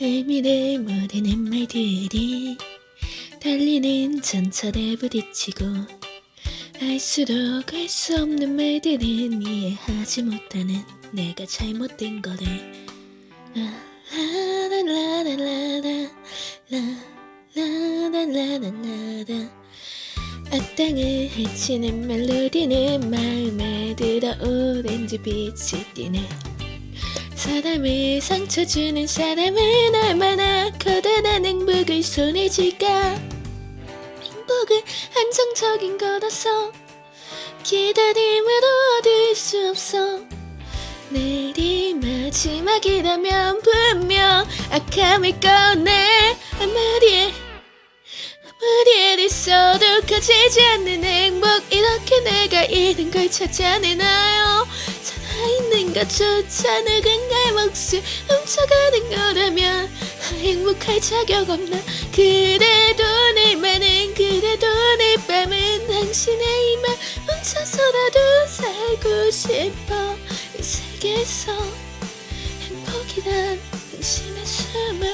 의미를 모르는 말들이 달리는 전철에 부딪히고 알수록 알수 없는 말들은 이해하지 못하는 내가 잘못된 거래 아, 라라라라라라 라라라라라라 아 땅을 헤치는 멜로디는 마음에 들어 오렌지 빛이 띠네 사람을 상처 주는 사람은 얼마나 커다란 행복을 손에 쥘까? 행복은 한정적인 거라서 기다림으로 얻을 수 없어. 내일이 마지막이라면 분명 악함을 꺼내. 아무리 아무리 애써도 커지지 않는 행복. 이렇게 내가 잃은 걸 찾아내나요 살아있는 것조차 누군가의 몫을 훔쳐가는 거라면 행복할 자격 없나? 그래도 내일만은 그래도 내일 밤은 당신의 이만 훔쳐서라도 살고 싶어. 이 세계에서 행복이란 당신의 숨을